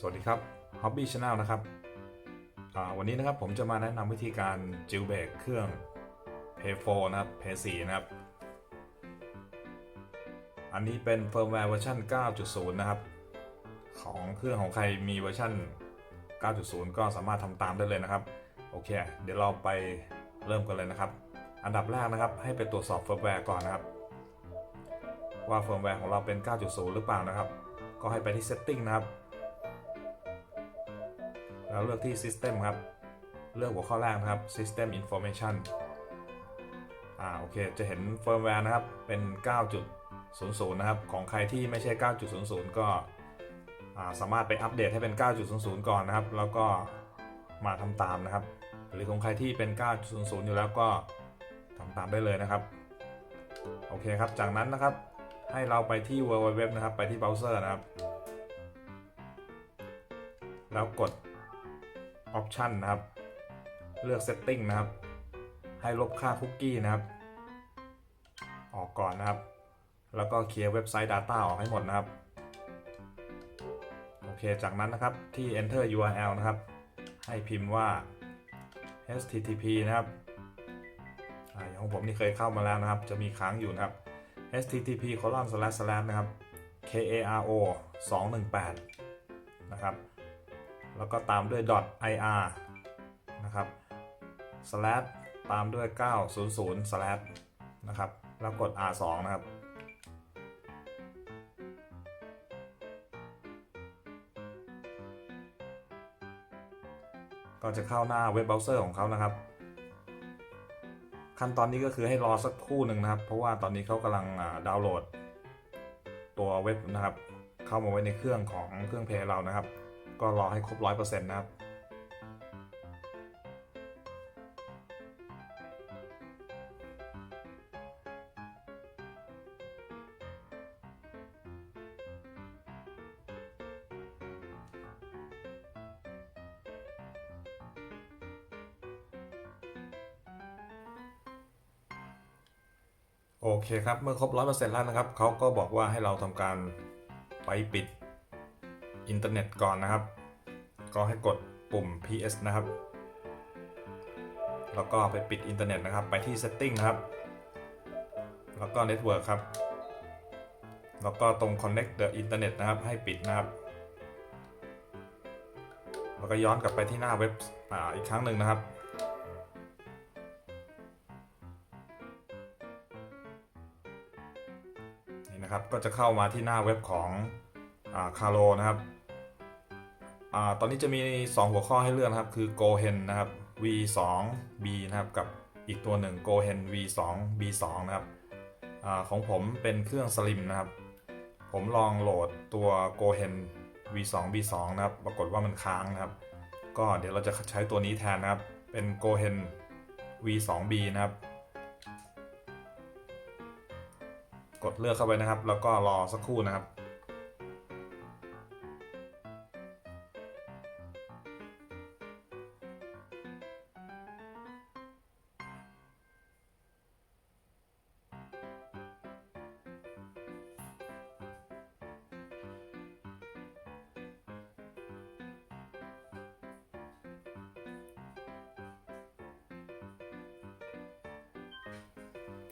สวัสดีครับ Hobby Channel นะครับ วันนี้นะครับผมจะมาแนะนำวิธีการจิลเบรกเครื่อง Pay 4นะครับ Pay 4นะครับ อันนี้เป็นเฟิร์มแวร์เวอร์ชัน9.0 นะครับ ของเครื่องของใครมีเวอร์ชัน9.0 ก็สามารถทำตามได้เลยนะครับ โอเค เดี๋ยวเราไปเริ่มกันเลยนะครับ อันดับแรกนะครับ ให้ไปตรวจสอบเฟิร์มแวร์ก่อนนะครับ ว่าเฟิร์มแวร์ของเราเป็น 9.0 หรือเปล่านะครับ ก็ให้ไปที่ Setting นะครับ แล้วเลือกที่ System ครับ เลือกหัวข้อแรกนะครับ System Information อ่าโอเค จะเห็นเฟิร์มแวร์นะครับ เป็น 9.00 นะครับ ของใครที่ไม่ใช่ 9.00 ก็อ่าสามารถไปอัปเดตให้เป็น 9.00 ก่อนนะครับ แล้วก็มาทำตามนะครับ หรือของใครที่เป็น 9.00 อยู่แล้วก็ทำตามได้เลยนะครับ โอเคครับ จากนั้นนะครับ ให้เราไปที่ www นะครับ ไปที่เบราว์เซอร์นะครับ แล้วกด Option นะครับ เลือก Setting นะครับ ให้ลบค่าคุกกี้นะครับ ออกก่อนนะครับ แล้วก็เคลียร์เว็บไซต์ Data ออกให้หมดนะครับ โอเค จากนั้นนะครับที่ Enter URL นะครับ ให้พิมพ์ว่า http นะครับอย่างของผมนี่เคยเข้ามาแล้วนะครับ จะมีค้างอยู่นะครับ http colon slash slash นะครับ karo 218 นะครับ แล้วก็ตามด้วย .ir นะครับ slash ตามด้วย 900 slash นะครับ แล้วกด r2 นะครับก็จะเข้าหน้าเว็บเบราว์เซอร์ของเขานะครับ ขั้นตอนนี้ก็คือให้รอสักครู่หนึ่งนะครับ เพราะว่าตอนนี้เขากำลังดาวน์โหลด ตัวเว็บนะครับ เข้ามาไว้ในเครื่องของเครื่องเพลย์เรานะครับ ก็รอให้ครบ100%นะครับ โอเคครับ เมื่อครบ100%แล้วนะครับ เขาก็บอกว่าให้เราทำการไปปิด อินเทอร์เน็ตก่อนนะครับ ก็ให้กดปุ่ม PS นะครับ แล้วก็ไปปิดอินเทอร์เน็ตนะครับ ไปที่ Setting นะครับ แล้วก็ Network ครับ แล้วก็ตรง Connect the Internet นะครับ ให้ปิดนะครับ แล้วก็ย้อนกลับไปที่หน้าเว็บออีกครั้งหนึ่งนะครับนี่นะครับก็จะเข้ามาที่หน้าเว็บของคาร์โลนะครับ ตอนนี้จะมี 2 หัวข้อให้เลือกนะครับ คือ GoHen นะครับ V2B นะครับ กับอีกตัวหนึ่ง GoHen V2 B2 นะครับอของผมเป็นเครื่อง Slim นะครับ ผมลองโหลดตัว GoHen V2 B2 นะครับ ปรากฏว่ามันค้างนะครับ ก็เดี๋ยวเราจะใช้ตัวนี้แทนนะครับ เป็น GoHen V2B นะครับ กดเลือกเข้าไปนะครับ แล้วก็รอสักครู่นะครับ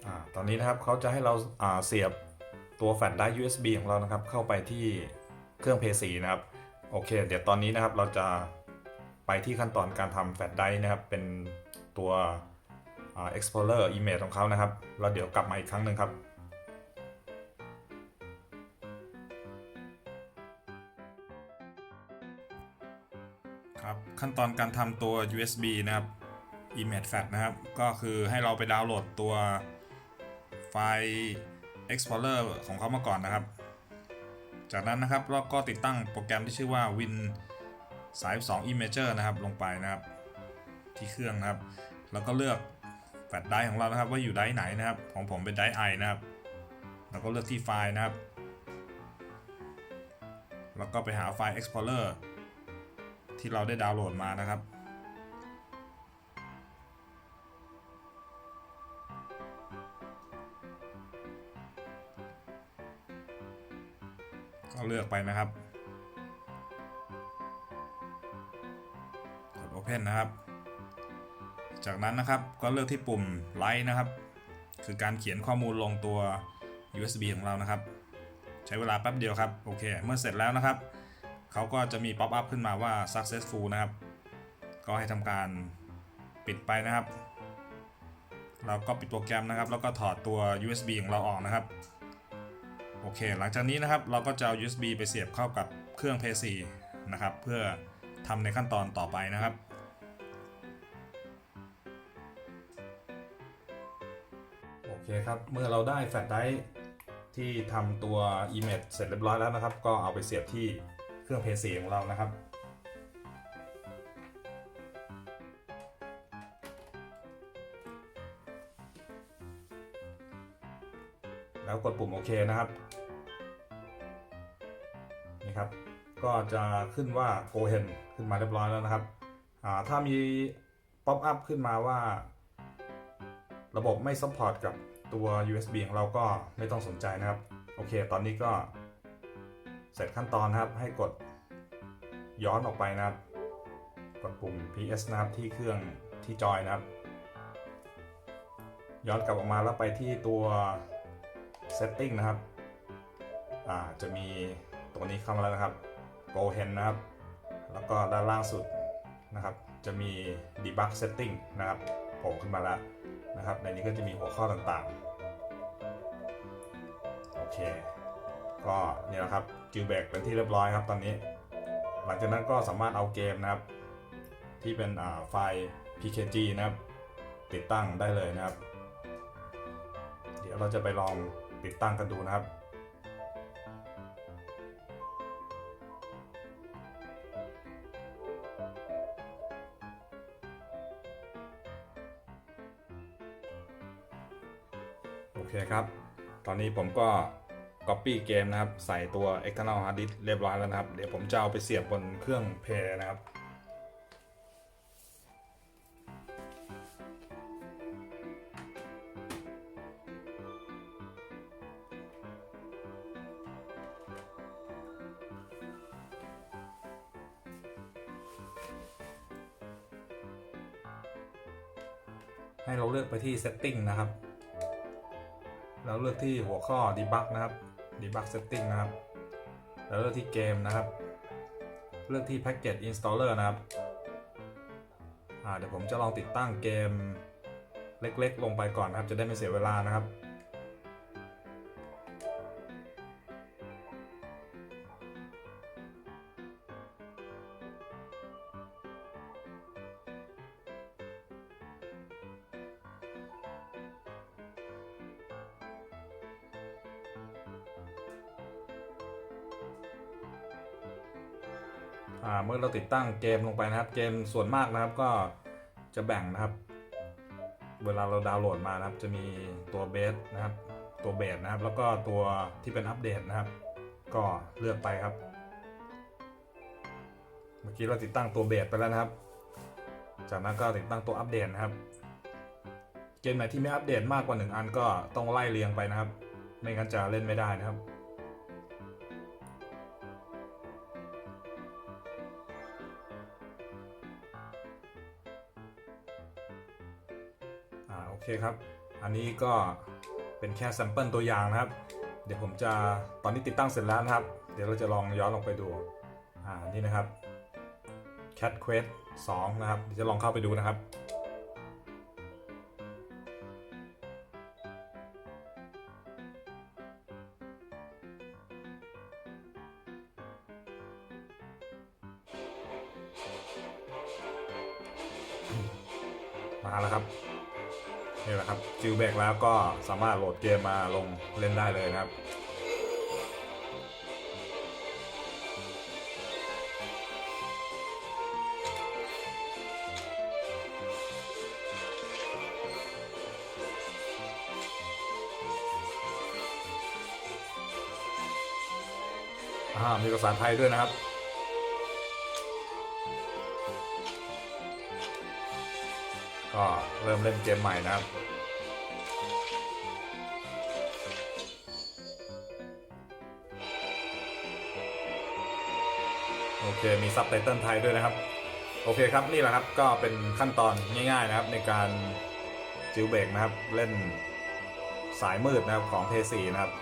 อตอนนี้นะครับเขาจะให้เราเสียบตัวแฟลชไดร์ USB ของเรานะครับ เข้าไปที่เครื่อง PS4 นะครับ โอเค เดี๋ยวตอนนี้นะครับเราจะไปที่ขั้นตอนการทำแฟลชไดร์นะครับ เป็นตัว Explorer Image ของเขานะครับ แล้วเดี๋ยวกลับมาอีกครั้งหนึ่งครับครับขั้นตอนการทำตัว USB นะครับ Image Flash นะครับ ก็คือให้เราไปดาวน์โหลดตัว ไฟล์ Explorer ของเขามาก่อนนะครับ จากนั้นนะครับเราก็ติดตั้งโปรแกรมที่ชื่อว่า Win 32 Imager นะครับลงไปนะครับ ที่เครื่องนะครับ แล้วก็เลือกแฟลชไดร์ของเรานะครับ ว่าอยู่ไดร์ไหนนะครับ ของผมเป็นไดร์ไอนะครับ แล้วก็เลือกที่ไฟล์นะครับ แล้วก็ไปหาไฟล์ Explorer ที่เราได้ดาวน์โหลดมานะครับ ก็เลือกไปนะครับกด Open นะครับ จากนั้นนะครับก็เลือกที่ปุ่ม Write นะครับ คือการเขียนข้อมูลลงตัว USB ของเรานะครับ ใช้เวลาแป๊บเดียวครับ โอเค เมื่อเสร็จแล้วนะครับ เขาก็จะมีป๊อปอัพขึ้นมาว่า successful นะครับ ก็ให้ทำการปิดไปนะครับ เราก็ปิดโปรแกรมนะครับ แล้วก็ถอดตัว USB ของเราออกนะครับ โอเค หลังจากนี้นะครับเราก็จะเอา USB ไปเสียบเข้ากับเครื่อง p 4นะครับ เพื่อทำในขั้นตอนต่อไปนะครับโอเคครับ เมื่อเราได้แฟลชไดร์ที่ทำตัว Image เสร็จเรียบร้อยแล้วนะครับ ก็เอาไปเสียบที่เครื่อง p 4ของเรานะครับ แล้วกดปุ่มโอเคนะครับนี่ครับ ก็จะขึ้นว่า Go Ahead ขึ้นมาเรียบร้อยแล้วนะครับอ่าถ้ามีป๊อปอัพขึ้นมาว่า ระบบไม่ซัพพอร์ตกับตัว USB ของเราก็ไม่ต้องสนใจนะครับ โอเค ตอนนี้ก็เสร็จขั้นตอนนะครับ ให้กดย้อนออกไปนะครับ กดปุ่ม PS นะครับที่เครื่องที่จอยนะครับ ย้อนกลับออกมาแล้วไปที่ตัว setting นะครับอ่าจะมีตัวนี้เข้ามาแล้วนะครับ go hen นะครับ แล้วก็ด้านล่างสุดนะครับ จะมี debug setting นะครับโผล่ขึ้นมาแล้วนะครับ ในนี้ก็จะมีหัวข้อต่างๆ โอเค ก็เนี่ยนะครับจิวแบกเป็นที่เรียบร้อยครับตอนนี้ หลังจากนั้นก็สามารถเอาเกมนะครับ ที่เป็นไฟล์ pkg นะครับ ติดตั้งได้เลยนะครับ เดี๋ยวเราจะไปลอง ติดตั้งกันดูนะครับ โอเคครับ ตอนนี้ผมก็ Copy เกมนะครับ ใส่ตัว external hard disk เรียบร้อยแล้วนะครับ เดี๋ยวผมจะเอาไปเสียบบนเครื่องเพลนะครับ ให้เราเลือกไปที่ setting นะครับ เราเลือกที่หัวข้อ debug นะครับ debug setting นะครับ เราเลือกที่เกมนะครับ เลือกที่ package installer นะครับเดี๋ยวผมจะลองติดตั้งเกมเล็กๆ ลงไปก่อนนะครับ จะได้ไม่เสียเวลานะครับ เมื่อเราติดตั้งเกมลงไปนะครับ เกมส่วนมากนะครับก็จะแบ่งนะครับ เวลาเราดาวน์โหลดมานะครับ จะมีตัวเบสนะครับ ตัวเบสนะครับ แล้วก็ตัวที่เป็นอัปเดตนะครับ ก็เลือกไปครับ เมื่อกี้เราติดตั้งตัวเบสไปแล้วนะครับ จากนั้นก็ติดตั้งตัวอัปเดตนะครับ เกมไหนที่ไม่อัปเดตมากกว่าหนึ่งอันก็ต้องไล่เรียงไปนะครับ ไม่งั้นจะเล่นไม่ได้นะครับ เคครับ อันนี้ก็เป็นแค่แซมเปิลตัวอย่างนะครับ เดี๋ยวผมจะตอนนี้ติดตั้งเสร็จแล้วนะครับ เดี๋ยวเราจะลองย้อนลงไปดู อ่า นี่นะครับ Cat Quest 2 นะครับ เดี๋ยวจะลองเข้าไปดูนะครับมาแล้วครับ นี่แหละครับจิวเบกแล้วก็สามารถโหลดเกมมาลงเล่นได้เลยนะครับมีภาษาไทยด้วยนะครับ ก็เริ่มเล่นเกมใหม่นะครับ โอเค มีซับไตเติลไทยด้วยนะครับ โอเคครับ นี่แหละครับ ก็เป็นขั้นตอนง่ายๆนะครับ ในการจิวเบรกนะครับ เล่นสายมืดนะครับของ p 4นะครับ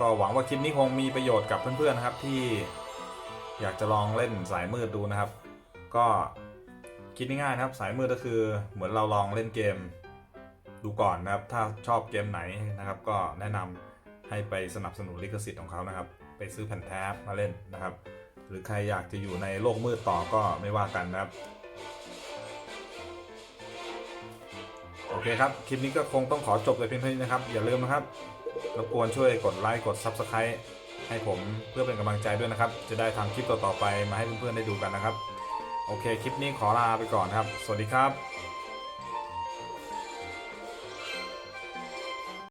ก็หวังว่าคลิปนี้คงมีประโยชน์กับเพื่อนๆนะครับที่อยากจะลองเล่นสายมืดดูนะครับ ก็ คิดง่ายๆนะครับสายมืดก็คือเหมือนเราลองเล่นเกมดูก่อนนะครับ ถ้าชอบเกมไหนนะครับ ก็แนะนำให้ไปสนับสนุนลิขสิทธิ์ของเขานะครับ ไปซื้อแผ่นแท้มาเล่นนะครับ หรือใครอยากจะอยู่ในโลกมืดต่อก็ไม่ว่ากันนะครับ โอเคครับ คลิปนี้ก็คงต้องขอจบเลยเพียงเท่านี้นะครับ อย่าลืมนะครับรบกวนช่วยกดไลค์กด Subscribe ให้ผมเพื่อเป็นกำลังใจด้วยนะครับ จะได้ทำคลิปต่อๆไปมาให้เพื่อนๆได้ดูกันนะครับ โอเค คลิปนี้ขอลาไปก่อนครับ สวัสดีครับ